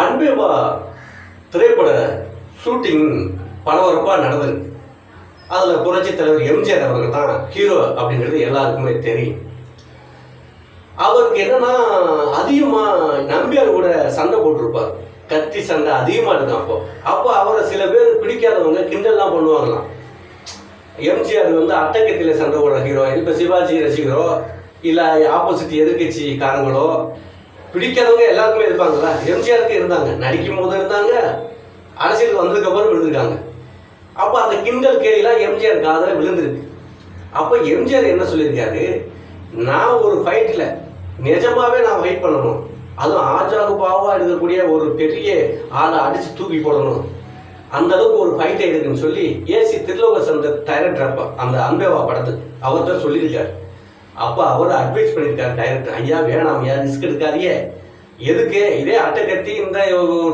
அன்பேவா திரைப்பட ஷூட்டிங் பரபரப்பாக நடந்திருக்கு. அதில் புரட்சி தலைவர் எம்ஜிஆர் அவர்கள் தான் ஹீரோ அப்படிங்கிறது எல்லாருக்குமே தெரியும். அவருக்கு என்னன்னா அதிகமாக நம்பியார் கூட சண்டை போட்டிருப்பார். கத்தி சண்டை அதிகமாக இருக்கும் அப்போ. அப்போ அவரை சில பேர் பிடிக்காதவங்க கிண்டல்லாம் பண்ணுவாங்களாம். எம்ஜிஆர் வந்து அட்டக்கத்தில் சண்டை போடுற ஹீரோ இப்போ சிவாஜி ரசிகரோ? இல்லை ஆப்போசிட் எதிர்கட்சிக்காரங்களோ பிடிக்காதவங்க எல்லாருக்குமே இருப்பாங்களா எம்ஜிஆருக்கு இருந்தாங்க. நடிக்கும் போது இருந்தாங்க. அரசியலுக்கு வந்ததுக்கு அப்புறம் விழுந்திருக்காங்க அப்போ அந்த கிண்டல் கேலிலாம் எம்ஜிஆர் காதில் விழுந்திருக்கு. அப்போ எம்ஜிஆர் என்ன சொல்லியிருக்காரு? நான் ஒரு ஃபைட்டில் நிஜமாவே நான் ஃபைட் பண்ணணும். அதுவும் ஆஜாகு பாவா இருக்கக்கூடிய ஒரு பெரிய ஆளை அடிச்சு தூக்கி போடணும். அந்த அளவுக்கு ஒரு ஃபைட் எடுக்குன்னு சொல்லி ஏசி திருலோக சந்த டைரக்டர் அப்போ அந்த அன்பேவா படத்துக்கு அவர் சொல்லியிருக்காரு. அப்போ அவர் அட்வைஸ் பண்ணியிருக்காரு டைரக்டர் ஐயா வேணாம் ஐயா ரிஸ்க் எடுக்காதீங்க. எதுக்கு? இதே அட்டை கத்தி இந்த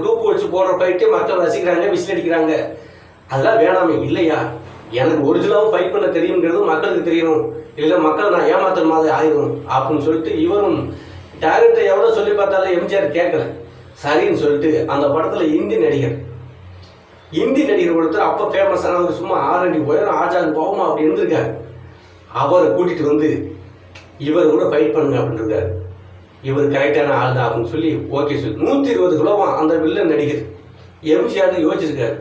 டூப்பு வச்சு போடுற ஃபைட்டு மக்கள் ரசிக்கிறாங்க விசில் அடிக்கிறாங்க. அதெல்லாம் வேணாமே இல்லையா? எனக்கு ஒரிஜினலாகவும் ஃபைட் பண்ண தெரியுங்கிறது மக்களுக்கு தெரியணும். இல்லை மக்கள் நான் ஏமாத்துற மாதிரி ஆயிரும் அப்படின்னு சொல்லிட்டு இவரும் டேரக்டர் எவ்வளோ சொல்லி பார்த்தாலும் எம்ஜிஆர் கேட்கல. சரின்னு சொல்லிட்டு அந்த படத்தில் இந்தி நடிகர். இந்தி நடிகர் ஒருத்தர் அப்போ ஃபேமஸானவர் சும்மா ஆறடி உயரம் ஆஜாத் போகுமா அப்படி இருந்திருக்காரு. அவரை கூட்டிகிட்டு வந்து இவர் கூட ஃபைட் பண்ணுங்க அப்படின்னு இவர் கரெக்டான ஆள் தான் அப்படின்னு சொல்லி ஓகே சொல்லி நூற்றி இருபது கிலோவா அந்த வில்லன் நடிகர் எம்ஜிஆர் யோசிச்சிருக்காரு.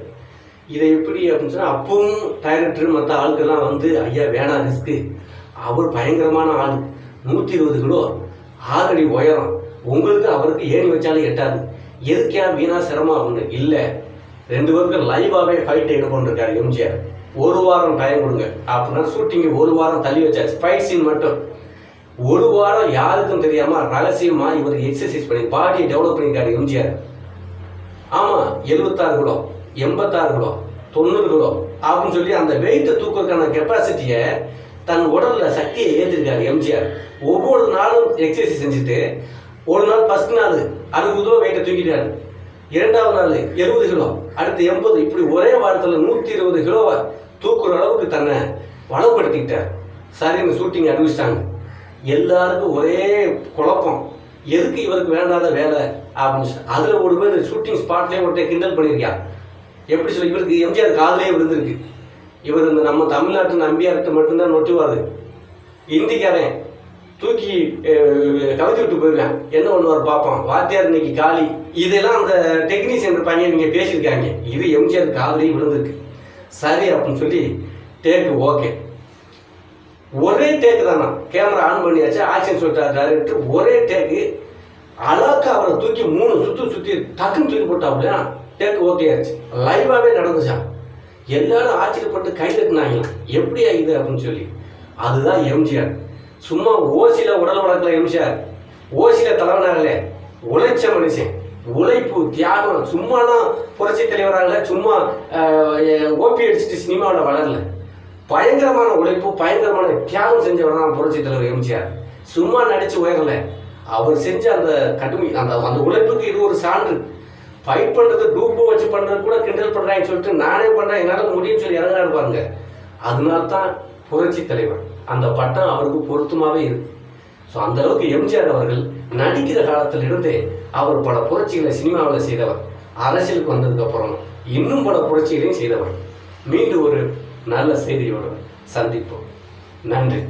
இதை எப்படி அப்படின்னு சொன்னால் அப்பவும் டைரக்டர் மற்ற ஆளுக்கெல்லாம் வந்து ஐயா வேணாம் ரிஸ்க்கு அவர் பயங்கரமான ஆள். நூற்றி இருபது கிலோ ஆறடி உயரம். உங்களுக்கு அவருக்கு ஏணி வச்சாலும் எட்டாது. எதுக்கே வீணா சிரமம் அப்படின்னு? இல்லை. ரெண்டு பேருக்கும் லைவாகவே ஃபைட் எடுக்கொண்டிருக்காரு எம்ஜிஆர் ஒரு வாரம் டைம் கொடுங்க. அப்படின்னா ஷூட்டிங்கை ஒரு வாரம் தள்ளி வச்சாச்சு ஃபைட் சீன் மட்டும். ஒரு வாரம் யாருக்கும் தெரியாம ரகசியமா இவர் எக்ஸசைஸ் பண்ணி பாடியை டெவலப் பண்ணியிருக்காரு எம்ஜிஆர். ஆமா எழுபத்தாறு கிலோ எண்பத்தாறு கிலோ தொண்ணூறு கிலோ அப்படின்னு சொல்லி அந்த வெயிட்டை தூக்கிறதுக்கான கெப்பாசிட்டியை தன் உடல்ல சக்தியை ஏற்றிருக்காரு எம்ஜிஆர். ஒவ்வொரு நாளும் எக்ஸசைஸ் செஞ்சுட்டு ஒரு நாள் ஃபர்ஸ்ட் நாள் அறுபது கிலோ வெயிட்டை தூக்கிட்டாரு. இரண்டாவது நாள் எழுபது கிலோ அடுத்து எண்பது இப்படி ஒரே வாரத்தில் நூற்றி இருபது கிலோவை தூக்குற அளவுக்கு தன்னை வளப்படுத்திக்கிட்டார். சரின்னு ஷூட்டிங் அறிவிச்சிட்டாங்க எல்லாருக்கும் ஒரே குழப்பம். எதுக்கு இவருக்கு வேண்டாத வேலை அப்படின்னு சொல்லி அதில் ஒரு பேர் ஷூட்டிங் ஸ்பாட்லேயே ஒருத்தர் கிண்டல் பண்ணியிருக்கான் எப்படி சொல்லி இவருக்கு எம்ஜிஆர் காதலே விழுந்திருக்கு. இவர் இந்த நம்ம தமிழ்நாட்டு நம்பியார்கிட்ட மட்டும்தான் நொட்டுவார். இந்திக்காரன் தூக்கி அஹ், கவிழ்த்து விட்டு போயிருவேன் என்ன பண்ணுவார் பார்ப்போம் வாத்தியார் இன்னைக்கு காலி. இதெல்லாம் அந்த டெக்னீஷியன் பையன் நீங்கள் பேசியிருக்காங்க. இது எம்ஜிஆர் காதலே விழுந்திருக்கு. சரி அப்படின்னு சொல்லி டேக்கு ஓகே ஒரே டேக் தானா? கேமரா ஆன் பண்ணியாச்சு ஆக்ஷன் சொல்லிட்டார் டேரக்டர் ஒரே டேக்கு அழகா அவரை தூக்கி மூணு சுற்றி சுற்றி டக்குன்னு தூக்கி போட்டாப்லையா டேக் ஓகே ஆச்சு லைவாகவே நடந்துச்சான் எல்லாரும் ஆச்சரியப்பட்டு கை தட்டினாங்களாம் எப்படியா இது அப்படின்னு சொல்லி. அதுதான் எம்ஜிஆர். சும்மா ஓசியில் உடல் வளர்க்கல எம்ஜிஆர். ஓசியில் தலைவனாகலே. உழைச்ச மனுஷன். உழைப்பு தியாகம். சும்மாலாம் புரட்சி தலைவராகல சும்மா ஓபி அடிச்சுட்டு சினிமாவில் வளரல. பயங்கரமான உழைப்பு பயங்கரமான தியாகம் செஞ்சவர் தான் புரட்சி தலைவர் எம்ஜிஆர் சும்மா நடிச்சு உயரல அவர் செஞ்ச அந்த கடுமை அந்த அந்த உழைப்புக்கு இது ஒரு சான்று. ஃபைட் பண்றது டூப்பு வச்சு பண்றது கூட கிண்டல் பண்றாங்கன்னு சொல்லிட்டு நானே பண்றேன் என்னால முடியும்னு சொல்லி இறங்குறாரு பாருங்க. அதனால தான் புரட்சி தலைவர். அந்த பட்டம் அவருக்கு பொருத்தமாவே இருக்கு. ஸோ அந்த அளவுக்கு எம்ஜிஆர் அவர்கள். நடிக்கிற காலத்தில் இருந்தே அவர் பல புரட்சிகளை சினிமாவில் செய்தவர். அரசியலுக்கு வந்ததுக்கு அப்புறம் இன்னும் பல புரட்சிகளையும் செய்தவர். மீண்டும் ஒரு நல்ல செய்தியோடு சந்திப்போம். நன்றி.